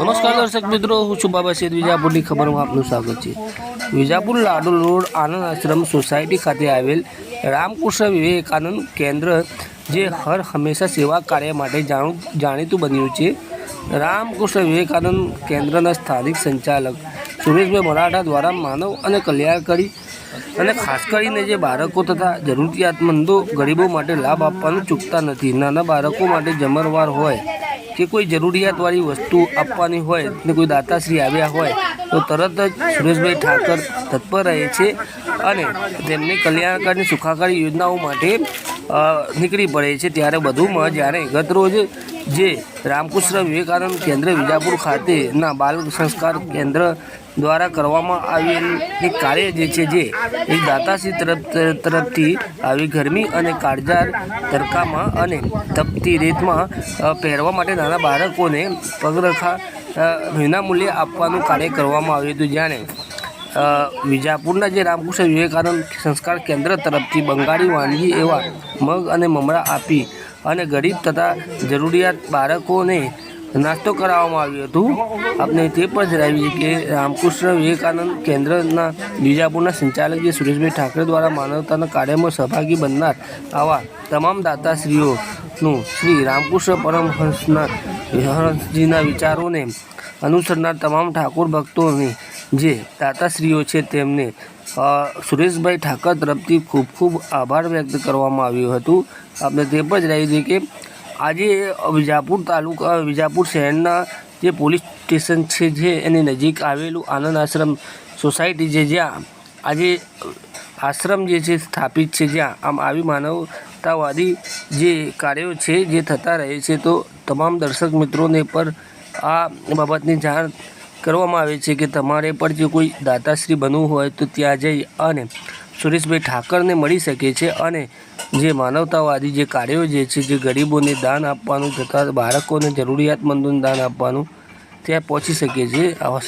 નમસ્કાર દર્શક મિત્રો, હું છું બાબા શેર વિજાપુરની ખબરમાં આપનું સ્વાગત છે. વિજાપુર લાડુ રોડ આનંદ આશ્રમ સોસાયટી ખાતે આવેલ રામકૃષ્ણ વિવેકાનંદ કેન્દ્ર, જે હર હંમેશા સેવા કાર્ય માટે જાણું, જાણીતું બન્યું છે. રામકૃષ્ણ વિવેકાનંદ કેન્દ્રના સ્થાનિક સંચાલક સુરેશભાઈ મરાઠા દ્વારા માનવ અને કલ્યાણકારી અને ખાસ કરીને જે બાળકો તથા જરૂરિયાતમંદો ગરીબો માટે લાભ આપવાનું ચૂકતા નથી. નાના બાળકો માટે જમરવાર હોય કે કોઈ જરૂરિયાતવાળી વસ્તુ આપવાની હોય ને કોઈ દાતાશ્રી આવ્યા હોય, તો તરત જ સુરેશભાઈ ઠાકર તત્પર રહે છે અને તેમની કલ્યાણકારી સુખાકારી યોજનાઓ માટે નીકળી પડે છે ત્યારે વધુમાં જ્યારે ગતરોજ જે રામકૃષ્ણ વિવેકાનંદ કેન્દ્ર વિજાપુર ખાતેના બાલ સંસ્કાર કેન્દ્ર દ્વારા કરવામાં આવેલ કાર્ય જે છે જે એક દાતાશ્રી તરફ, તરફથી આવી ગરમી અને કાળજાર તડકામાં અને તપતી રેતમાં પહેરવા માટે નાના બાળકોને પગરખા વિનામૂલ્યે આપવાનું કાર્ય કરવામાં આવ્યું હતું. જાણે વિજાપુરના જે રામકૃષ્ણ વિવેકાનંદ સંસ્કાર કેન્દ્ર તરફથી બંગાળી વાનગી એવા મગ અને મમરા આપી અને ગરીબ તથા જરૂરિયાત બાળકોને નાસ્તો કરાવવામાં આવ્યું હતું. આપણે તે પણ જણાવીએ કે રામકૃષ્ણ વિવેકાનંદ કેન્દ્રના બીજાપુરના સંચાલક જે સુરેશભાઈ ઠાકરે દ્વારા માનવતાના કાર્યમાં સહભાગી બનનાર આવા તમામ દાતાશ્રીઓનું શ્રી રામકૃષ્ણ પરમહંસના હંસજીના વિચારોને અનુસરનાર તમામ ઠાકોર ભક્તોની જે દાતાશ્રીઓ છે તેમને સુરેશભાઈ ઠાકર તરફથી ખૂબ ખૂબ આભાર વ્યક્ત કરવામાં આવ્યું હતું. આપણે તે પણ જણાવી દઈએ કે આજે વિજાપુર તાલુકા, વિજાપુર શહેરના જે પોલીસ સ્ટેશન છે, જે એની નજીક આવેલું આનંદ આશ્રમ સોસાયટી છે, જ્યાં આજે આશ્રમ જે છે સ્થાપિત છે, જ્યાં આમ આવી માનવતાવાદી જે કાર્યો છે, જે થતા રહે છે, તો તમામ દર્શક મિત્રોને પર આ બાબતની જાણ કરવામાં આવે છે કે તમારે પણ જો કોઈ દાતાશ્રી બનવું હોય તો ત્યાં જઈ અને સુરેશભાઈ ઠાકરને મળી શકે છે અને જે માનવતાવાદી જે કાર્યો જે છે, જે ગરીબોને દાન આપવાનું તથા બાળકોને જરૂરિયાતમંદોને દાન આપવાનું, ત્યાં પહોંચી શકે છે. આવા